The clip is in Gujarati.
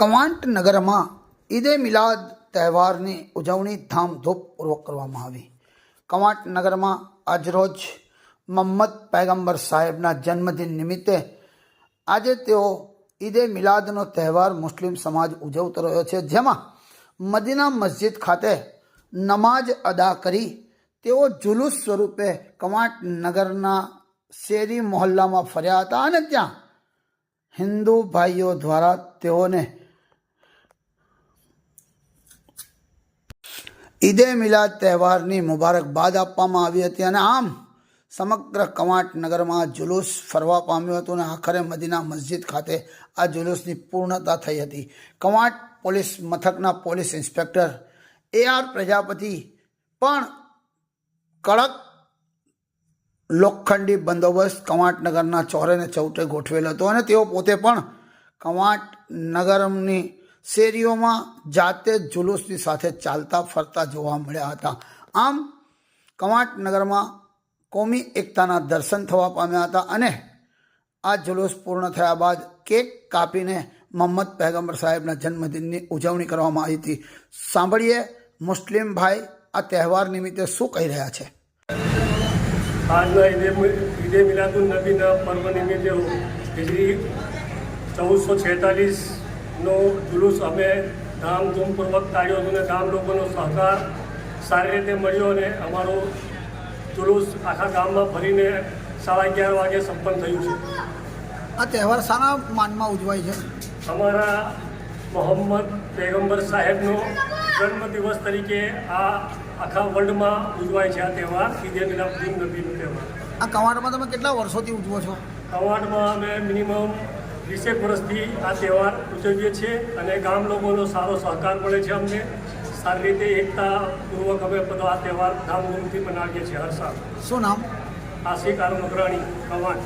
કવાંટ નગરમાં ઈદે મિલાદ તહેવારની ઉજવણી ધામધૂમપૂર્વક કરવામાં આવી. કવાંટ નગરમાં આજરોજ મોહમ્મદ પૈગંબર સાહેબના જન્મદિન નિમિત્તે આજે તેઓ ઈદે મિલાદનો તહેવાર મુસ્લિમ સમાજ ઉજવતો રહ્યો છે, જેમાં મદીના મસ્જિદ ખાતે નમાજ અદા કરી તેઓ જુલુસ સ્વરૂપે કવાંટ નગરના શેરી મોહલ્લામાં ફર્યા હતા અને ત્યાં હિન્દુ ભાઈઓ દ્વારા તેઓને ઈદે મિલાદ તહેવારની મુબારકબાદ આપવામાં આવી હતી અને આમ સમગ્ર કવાંટ નગરમાં જુલુસ ફરવા પામ્યું હતું અને આખરે મદીના મસ્જિદ ખાતે આ જુલુસની પૂર્ણતા થઈ હતી. કવાંટ પોલીસ મથકના police inspector A R Prajapati પણ કડક લોખંડી બંદોબસ્ત કવાંટ નગરના ચોરે ને ચૌટે ગોઠવેલો હતો અને તેઓ પોતે પણ કવાંટ નગરની શેરીઓમાં જાતે જ જુલુસની સાથે ચાલતા ફરતા જોવા મળ્યા હતા. આમ કવાંટ નગરમાં કોમી એકતાના દર્શન થવા પામ્યા હતા અને આ જુલુસ પૂર્ણ થયા બાદ કેક કાપીને મોહમ્મદ પૈગંબર સાહેબના જન્મદિનની ઉજવણી કરવામાં આવી હતી. સાંભળીએ મુસ્લિમ ભાઈ આ તહેવાર નિમિત્તે શું કહી રહ્યા છે? આજના ઈદે ઈદે મિલાદુલ નબીના પર્વ નિમિત્તે ચૌદસો છેતાલીસનો જુલુસ અમે ધામધૂમપૂર્વક કાઢ્યો હતો અને ગામ લોકોનો સહકાર સારી રીતે મળ્યો અને અમારો જુલુસ આખા ગામમાં ભરીને સાડા અગિયાર વાગે સંપન્ન થયું છે. આ તહેવાર સારા માનમાં ઉજવાય છે? અમારા મોહમ્મદ પેગંબર સાહેબનો જન્મદિવસ તરીકે આ આખા વર્લ્ડમાં ઉજવાય છે આ તહેવાર. ઈદે મિલાદુલ નબીનો તહેવાર. આ કવાટમાં તમે કેટલા વર્ષોથી ઉજવો છો? કવાટમાં અમે મિનિમમ વીસેક વર્ષથી આ તહેવાર ઉજવીએ છીએ અને ગામ લોકોનો સારો સહકાર મળે છે અમને. સારી રીતે એકતાપૂર્વક અમે બધો આ તહેવાર ધામધૂમથી મનાવીએ છીએ હર સાલ. શું નામ? આશિક આર મકરાણી કવાંટ